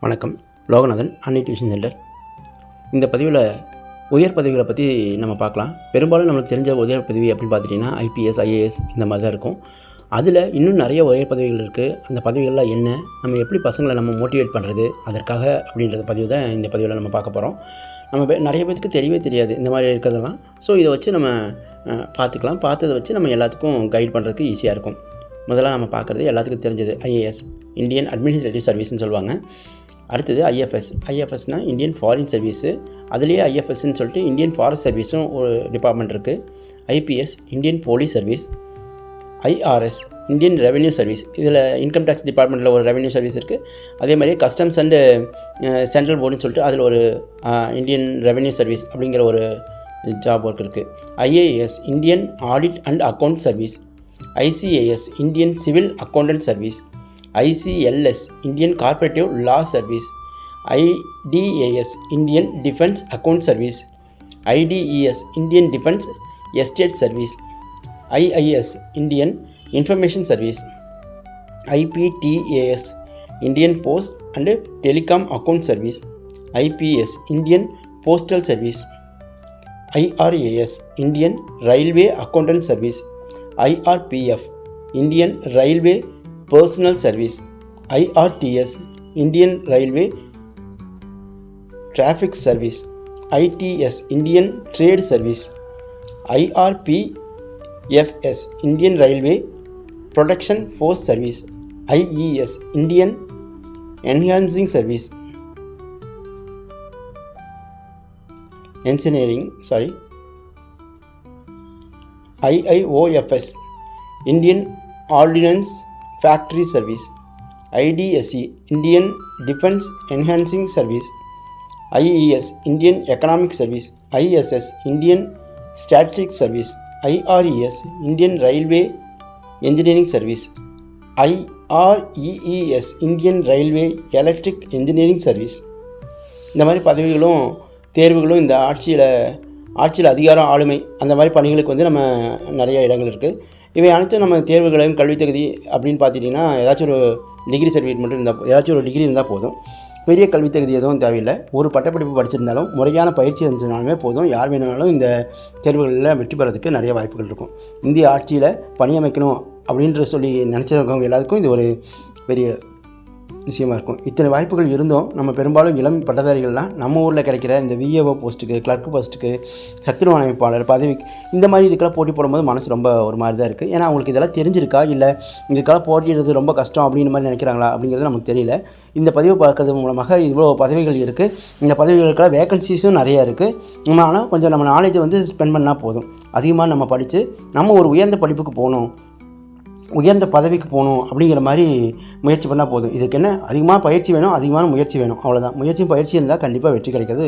வணக்கம். லோகநாதன் அன்னை tuition centre. இந்த பதிவில் உயர் பதவிகளை பற்றி நம்ம பார்க்கலாம். பெரும்பாலும் நம்மளுக்கு தெரிஞ்ச உயர் பதவி அப்படின்னு பார்த்துட்டிங்கன்னா ஐபிஎஸ் ஐஏஎஸ் இந்த மாதிரி தான் இருக்கும். அதில் இன்னும் நிறைய உயர் பதவிகள் இருக்குது அந்த பதவிகள்லாம் என்ன? நம்ம எப்படி பசங்களை நம்ம மோட்டிவேட் பண்ணுறது அதற்காக அப்படின்றத பதிவு தான் இந்த பதிவில் நம்ம பார்க்க போகிறோம் நம்ம பே- நிறைய பேருக்கு தெரியவே தெரியாது இந்த மாதிரி இருக்கிறதெல்லாம். ஸோ இதை வச்சு நம்ம பார்த்துக்கலாம். பார்த்ததை வச்சு நம்ம எல்லாத்துக்கும் கைட் பண்ணுறதுக்கு ஈஸியாக இருக்கும். முதல்ல நம்ம பார்க்குறது எல்லாத்துக்கும் தெரிஞ்சது. ஐஏஎஸ் இந்தியன் அட்மினிஸ்ட்ரேட்டிவ் சர்வீஸ்னு சொல்லுவாங்க. அடுத்தது ஐஎஃப்எஸ் ஐஎஃப்எஸ்னால் இந்தியன் ஃபாரின் சர்வீஸு அதுலேயே ஐஎஃப்எஸ்ன்னு சொல்லிட்டு இந்தியன் ஃபாரஸ்ட் சர்வீஸும் ஒரு டிபார்ட்மெண்ட் இருக்குது IPS Indian police service IRS Indian revenue service இதில் இன்கம் டேக்ஸ் டிபார்ட்மெண்ட்டில் ஒரு ரெவென்யூ சர்வீஸ் இருக்குது அதே மாதிரி கஸ்டம்ஸ் அண்டு சென்ட்ரல் போர்டுன்னு சொல்லிட்டு அதில் ஒரு இந்தியன் ரெவென்யூ சர்வீஸ் அப்படிங்கிற ஒரு ஜாப் ஒர்க் இருக்குது IAS Indian audit and account service ICAS Indian civil accountant service ICLS Indian corporative law service IDAS Indian defence account service IDES Indian defence estate service IIS Indian information service IPDAS Indian post and telecom account service IPS Indian postal service IRAS Indian railway accountant service IRPF Indian railway Personal Service IRTS Indian Railway Traffic Service ITS Indian Trade Service IRPFS Indian Railway Protection Force Service IES Indian Enhancing Service Engineering sorry IIOFS Indian Ordinance. Factory service IDSC Indian defence enhancing service IES Indian economic service ISS Indian strategic service IRES Indian railway engineering service IREES Indian railway electric engineering service இந்த மாதிரி பதவிகளும் தேர்வுகளும் இந்த ஆட்சியில் ஆட்சியில் அதிகாரம் ஆளுமை அந்த மாதிரி பணிகளுக்கு வந்து நம்ம நிறைய இடங்கள் இருக்குது இவை அனைத்தும் நம்ம தேர்வுகளையும் கல்வி தகுதி அப்படின்னு பார்த்துட்டிங்கன்னா ஏதாச்சும் ஒரு டிகிரி சர்டிஃபிகேட் மட்டும் இருந்தால் ஏதாச்சும் ஒரு டிகிரி இருந்தால் போதும். பெரிய கல்வி தகுதி எதுவும் தேவையில்லை. ஒரு பட்டப்படிப்பு படிச்சிருந்தாலும் முறையான பயிற்சி இருந்துச்சுனாலுமே போதும். யார் வேணுனாலும் இந்த தேர்வுகளில் வெற்றி பெறதுக்கு நிறைய வாய்ப்புகள் இருக்கும். இந்திய ஆட்சியில் பணியமைக்கணும் அப்படின்ற சொல்லி நினச்சிருக்கவங்க எல்லாத்துக்கும் இது ஒரு பெரிய விஷயமா இருக்கும். இத்தனை வாய்ப்புகள் இருந்தும் நம்ம பெரும்பாலும் இளம் பட்டதாரிகள்லாம் நம்ம ஊரில் கிடைக்கிற இந்த விஏஓ போஸ்ட்டுக்கு கிளர்க் போஸ்ட்டுக்கு சத்துருவ அமைப்பாளர் பதவி இந்த மாதிரி இதுக்கெல்லாம் போட்டி போடும்போது மனசு ரொம்ப ஒரு மாதிரி தான் இருக்குது ஏன்னா அவங்களுக்கு இதெல்லாம் தெரிஞ்சிருக்கா? இல்லை இதுக்கெல்லாம் போட்டிடுறது ரொம்ப கஷ்டம் அப்படின்னு மாதிரி நினைக்கிறாங்களா? அப்படிங்கிறது நமக்கு தெரியல. இந்த பதிவு பார்க்கறது மூலமாக இவ்வளோ பதவிகள் இருக்குது இந்த பதவிகளுக்கெல்லாம் வேகன்சிஸும் நிறையா இருக்குது நம்ம ஆனால் கொஞ்சம் நம்ம நாலேஜை வந்து ஸ்பெண்ட் பண்ணால் போதும். அதிகமாக நம்ம படித்து நம்ம ஒரு உயர்ந்த படிப்புக்கு போகணும். உயர்ந்த பதவிக்கு போகணும் அப்படிங்கிற மாதிரி முயற்சி பண்ணால் போதும். இதுக்கு என்ன? அதிகமாக பயிற்சி வேணும் அதிகமான முயற்சி வேணும். அவ்வளோதான் முயற்சியும் பயிற்சி இருந்தால் கண்டிப்பாக வெற்றி கிடைக்கிறது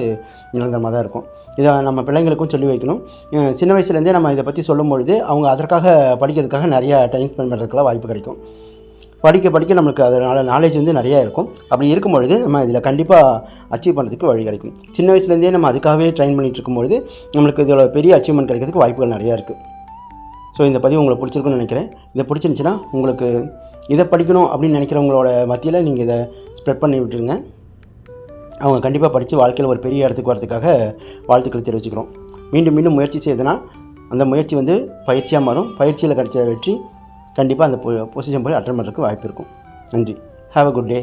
நிரந்தரமாக தான் இருக்கும். இதை நம்ம பிள்ளைங்களுக்கும் சொல்லி வைக்கணும். சின்ன வயசுலேருந்தே நம்ம இதை பற்றி சொல்லும் பொழுது அவங்க அதற்காக படிக்கிறதுக்காக நிறையா டைம் ஸ்பெண்ட் பண்ணுறதுக்கெல்லாம் வாய்ப்பு கிடைக்கும். படிக்க படிக்க நம்மளுக்கு அதனால் நாலேஜ் வந்து நிறையா இருக்கும். அப்படி இருக்கும் பொழுது நம்ம இதில் கண்டிப்பாக அச்சீவ் பண்ணுறதுக்கு வழி கிடைக்கும். சின்ன வயசுலேருந்தே நம்ம அதுக்காகவே ட்ரைன் பண்ணிகிட்டு இருக்கும்பொழுது நம்மளுக்கு இதோட பெரிய அச்சீவ்மெண்ட் கிடைக்கிறதுக்கு வாய்ப்புகள் நிறையா இருக்குது. ஸோ இந்த பதிவு உங்களுக்கு பிடிச்சிருக்குன்னு நினைக்கிறேன். இதை பிடிச்சிருந்துச்சின்னா உங்களுக்கு இதை படிக்கணும் அப்படின்னு நினைக்கிறவங்களோட மத்தியில் நீங்கள் இதை ஸ்ப்ரெட் பண்ணி விட்டுருங்க. அவங்க கண்டிப்பாக படித்து வாழ்க்கையில் ஒரு பெரிய இடத்துக்கு வரதுக்காக வாழ்த்துக்களை தெரிவிச்சுக்கிறோம். மீண்டும் மீண்டும் முயற்சி செய்தனால் அந்த முயற்சி வந்து பயிற்சியாக மாறும். பயிற்சியில் கிடைச்ச வெற்றி கண்டிப்பாக அந்த பொசிஷன் போய் அட்டன் பண்ணுறதுக்கு வாய்ப்பு இருக்கும். நன்றி. Have a good day